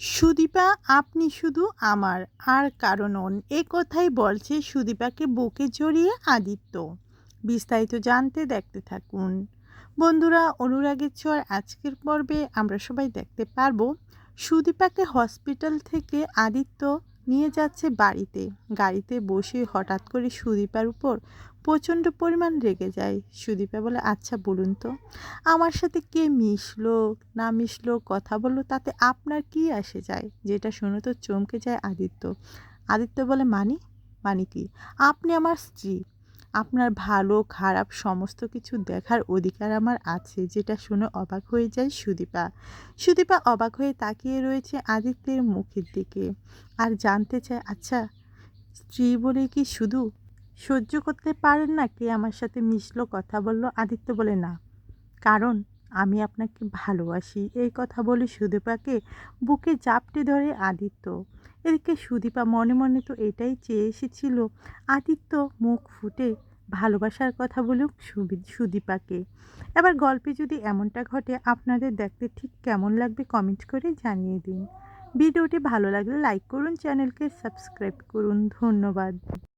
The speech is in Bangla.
সুদীপা, আপনি শুধু আমার, আর কারণ অন এ কথাই বলছে সুদীপাকে বুকে জড়িয়ে আদিত্য। বিস্তারিত জানতে দেখতে থাকুন। বন্ধুরা, অনুরাগের চর আজকের পর্বে আমরা সবাই দেখতে পারব সুদীপাকে হসপিটাল থেকে আদিত্য নিয়ে যাচ্ছে বাড়িতে। গাড়িতে বসে হঠাৎ করে সুদীপার উপর প্রচণ্ড পরিমাণ রেগে যায়। সুদীপা বলে আচ্ছা বলুন তো, আমার সাথে কে মিশলো, না মিশলো, কথা বলল, তাতে আপনার কি আসে যায়? যেটা শুনে তো চমকে যায় আদিত্য। আদিত্য বলে, মানি? মানি কি? আপনি আমার স্ত্রী। আপনার ভালো, খারাপ সমস্ত কিছু দেখার অধিকার আমার আছে। যেটা শুনে অবাক হয়ে যায় সুদীপা। সুদীপা অবাক হয়ে তাকিয়ে রয়েছে আদিত্যের মুখের দিকে আর জানতে চায় আচ্ছা স্ত্রী বলে কি শুধু সহ্য করতে পারেন না কে আমার সাথে মিশলো, কথা বলল। আদিত্য বলে, না। কারণ? আমি আপনাকে ভালোবাসি। এই কথা বলে সুদীপাকে বুকে জাপটে ধরে আদিত্য। এদিকে সুদীপা মনে মনে তো এটাই চেয়ে এসেছিল, আদিত্য মুখ ফুটে ভালোবাসার কথা বলুক সুদীপাকে। এবার গল্পে যদি এমনটা ঘটে, আপনাদের দেখতে ঠিক কেমন লাগবে কমেন্ট করে জানিয়ে দিন। ভিডিওটি ভালো লাগলে লাইক করুন, চ্যানেলকে সাবস্ক্রাইব করুন। ধন্যবাদ।